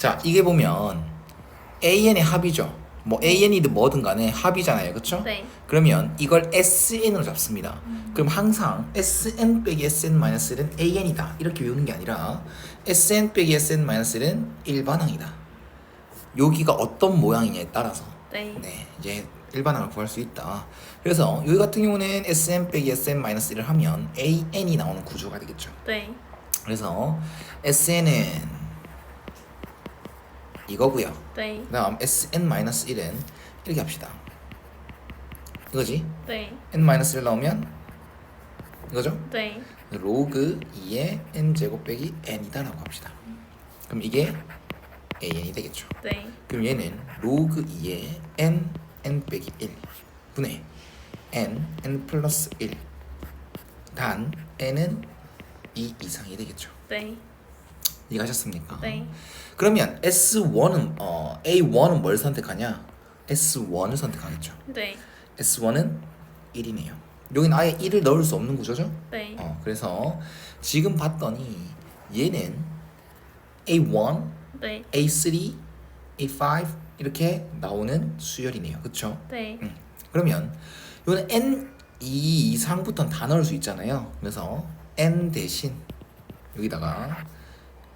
자, 이게 보면 AN의 합이죠. 뭐 AN이든 뭐든 간에 합이잖아요. 그렇죠? 네. 그러면 이걸 SN으로 잡습니다. 그럼 항상 SN 빼기 SN 마이너스 1은 AN이다. 이렇게 외우는 게 아니라 SN 빼기 SN 마이너스 1은 일반항이다. 여기가 어떤 모양이냐에 따라서 네. 네, 이제 일반항을 구할 수 있다. 그래서 여기 같은 경우는 SN 빼기 SN 마이너스 1을 하면 AN이 나오는 구조가 되겠죠. 네. 그래서 SN은 이거고요. 네. 그다음 SN-1은 이렇게 합시다. 이거지? 네. n-1 나오면 이거죠? 네. 로그 2의 n 제곱 빼기 n이다라고 합시다. 그럼 이게 an이 되겠죠. 네. 그럼 얘는 로그 2의 n n 빼기 1 분의 n n 플러스 1 단 n은 2 이상이 되겠죠. 네. 이해하셨습니까? 네. 그러면 S1은 어 A1은 뭘 선택하냐? S1을 선택하겠죠. 네. S1은 1이네요. 여기는 아예 1을 넣을 수 없는 구조죠. 네. 어, 그래서 지금 봤더니 얘는 A1, 네. A3, A5 이렇게 나오는 수열이네요. 그렇죠? 네. 음. 그러면 이거는 N 2 이상부터는 다 넣을 수 있잖아요. 그래서 N 대신 여기다가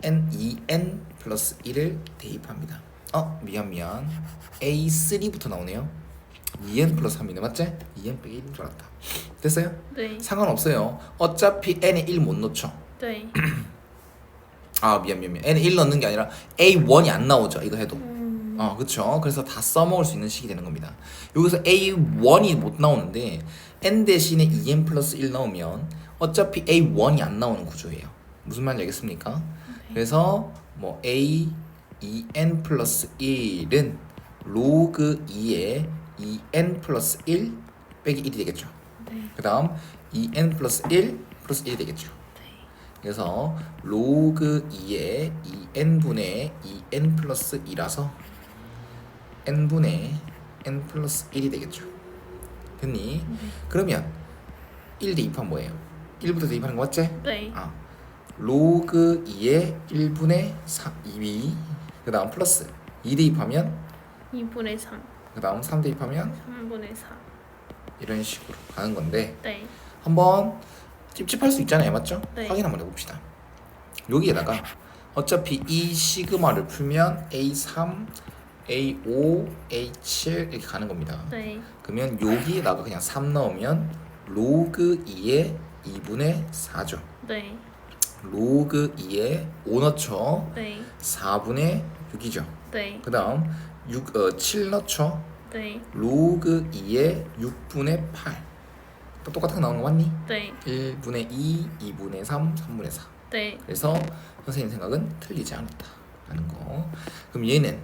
N 2N 플러스 1을 대입합니다. 어 미안 미안 A3부터 나오네요. 2N 플러스 3이네 맞지? 2N 빼기 1인 줄 알았다. 됐어요? 네. 상관없어요. 어차피 N에 1 못 넣죠. 네. 아 미안 미안 미안 N에 1 넣는 게 아니라 A1이 안 나오죠. 이거 해도. 음. 어, 그쵸. 그래서 다 써먹을 수 있는 식이 되는 겁니다. 여기서 A1이 못 나오는데, N 대신에 2N 플러스 1 나오면, 어차피 A1이 안 나오는 구조예요. 무슨 말인지 알겠습니까? 그래서, 뭐, A, 2N 플러스 1은 로그 2에 2N 플러스 1 빼기 1이 되겠죠. 네. 그 다음, 2N 플러스 1 플러스 1이 되겠죠. 그래서 로그 2에 2n분의 2n 플러스 2라서 n분의 n 플러스 1이 되겠죠. 됐니? 그러면 1 대입하면 뭐예요? 1부터 대입하는 거 맞지? 네. 아 로그 2에 1분의 4, 2위 그 다음 플러스 2 대입하면 2분의 3. 그 다음 3 대입하면 3분의 4. 이런 식으로 가는 건데 네. 한번 찝찝할 수 있잖아요, 맞죠? 네. 확인 한번 해봅시다. 여기에다가 어차피 이 시그마를 풀면 A3, A5, A7 이렇게 가는 겁니다. 네. 그러면 여기에다가 그냥 3 넣으면 로그 2의 2분의 4죠. 네. 로그 2의 5 넣죠. 네. 4분의 6이죠. 네. 그 다음 6, 어, 7 넣죠. 네. 로그 2의 6분의 8. 또 똑같은 거 나오는 거 맞니? 네. 1분의 2, 2분의 3, 3분의 4. 네. 그래서 선생님 생각은 틀리지 않았다 라는 거. 그럼 얘는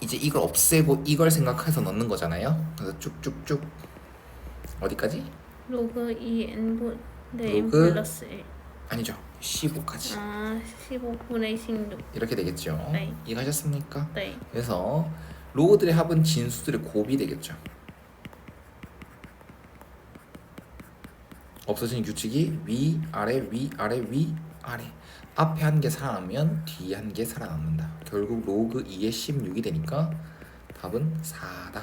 이제 이걸 없애고 이걸 생각해서 넣는 거잖아요. 그래서 쭉쭉쭉 어디까지? 로그 2 n분 네, n 로그 플러스 1. 아니죠. 15까지 아, 15분의 16. 이렇게 되겠죠. 네. 이해하셨습니까? 네. 그래서 로그들의 합은 진수들의 곱이 되겠죠. 없어진 규칙이 위 아래 위 아래 위 아래 앞에 한 개 살아남으면 뒤에 한 개 살아남는다. 결국 로그 2의 16이 되니까 답은 4다.